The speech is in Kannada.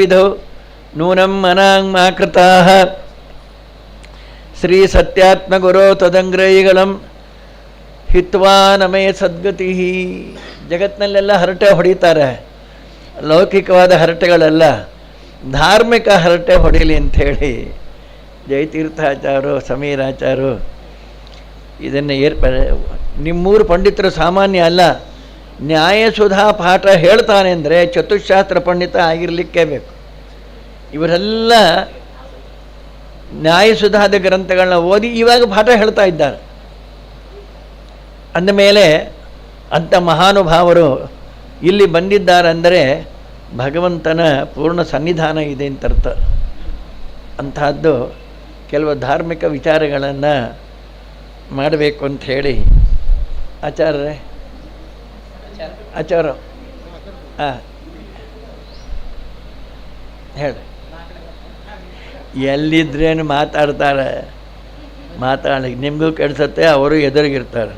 ವಿಧೋ. ನೂನಂ ಮನಾಂಗ್ ಮಾಕೃತ ಶ್ರೀ ಸತ್ಯಾತ್ಮ ಗುರು ತದಂಗ್ರಹಿಗಳಂ. ಹಿತ್ವಾ ನಮೇ ಸದ್ಗತಿ. ಜಗತ್ತಿನಲ್ಲೆಲ್ಲ ಹರಟೆ ಹೊಡಿತಾರೆ. ಲೌಕಿಕವಾದ ಹರಟೆಗಳೆಲ್ಲ. ಧಾರ್ಮಿಕ ಹರಟೆ ಹೊಡೀಲಿ ಅಂಥೇಳಿ ಜಯತೀರ್ಥಾಚಾರು ಸಮೀರಾಚಾರು ಇದನ್ನು ಏರ್ಪ ನಿಮ್ಮೂರು ಪಂಡಿತರು ಸಾಮಾನ್ಯ ಅಲ್ಲ. ನ್ಯಾಯಸುಧಾ ಪಾಠ ಹೇಳ್ತಾನೆ ಅಂದರೆ ಚತುಶಾಸ್ತ್ರ ಪಂಡಿತ ಆಗಿರಲಿಕ್ಕೇ ಬೇಕು. ಇವರೆಲ್ಲ ನ್ಯಾಯಸುಧಾದ ಗ್ರಂಥಗಳನ್ನ ಓದಿ ಇವಾಗ ಪಾಠ ಹೇಳ್ತಾ ಇದ್ದಾರೆ. ಅಂದಮೇಲೆ ಅಂಥ ಮಹಾನುಭಾವರು ಇಲ್ಲಿ ಬಂದಿದ್ದಾರೆ ಅಂದರೆ ಭಗವಂತನ ಪೂರ್ಣ ಸನ್ನಿಧಾನ ಇದೆ ಅಂತ ಅರ್ಥ ಅಂತಹದ್ದು ಕೆಲವು ಧಾರ್ಮಿಕ ವಿಚಾರಗಳನ್ನು ಮಾಡಬೇಕು ಅಂತ ಹೇಳಿ. ಆಚಾರ್ಯರೇ ಆಚಾರ ಹಾಂ ಹೇಳಿ. ಎಲ್ಲಿದ್ರೇನು ಮಾತಾಡ್ತಾರೆ. ಮಾತಾಡಲಿಕ್ಕೆ ನಿಮಗೂ ಕೆಡಿಸತ್ತೆ ಅವರು ಎದುರಿಗಿರ್ತಾರೆ.